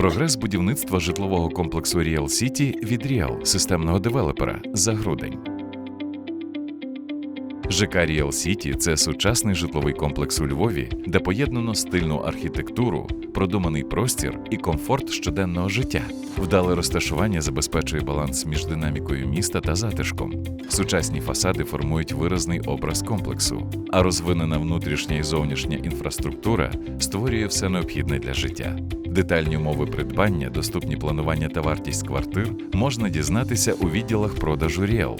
Прогрес будівництва житлового комплексу Real City від Real, системного девелопера, за грудень. ЖК Real City – це сучасний житловий комплекс у Львові, де поєднано стильну архітектуру, продуманий простір і комфорт щоденного життя. Вдале розташування забезпечує баланс між динамікою міста та затишком. Сучасні фасади формують виразний образ комплексу, а розвинена внутрішня і зовнішня інфраструктура створює все необхідне для життя. Детальні умови придбання, доступні планування та вартість квартир можна дізнатися у відділах продажу Ріел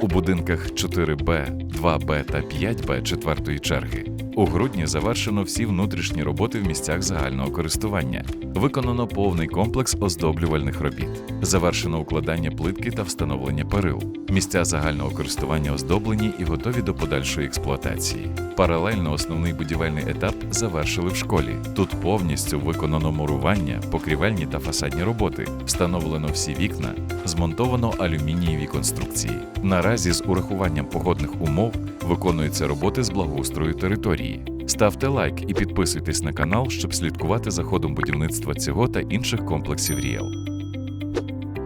у будинках 4Б, 2Б та 5Б четвертої черги. У грудні завершено всі внутрішні роботи в місцях загального користування. Виконано повний комплекс оздоблювальних робіт. Завершено укладання плитки та встановлення перил. Місця загального користування оздоблені і готові до подальшої експлуатації. Паралельно основний будівельний етап завершили в школі. Тут повністю виконано мурування, покрівельні та фасадні роботи, встановлено всі вікна, змонтовано алюмінієві конструкції. Наразі з урахуванням погодних умов виконуються роботи з благоустрою території. Ставте лайк і підписуйтесь на канал, щоб слідкувати за ходом будівництва цього та інших комплексів Ріел.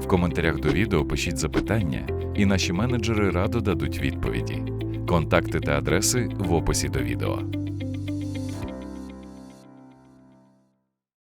В коментарях до відео пишіть запитання, і наші менеджери радо дадуть відповіді. Контакти та адреси в описі до відео.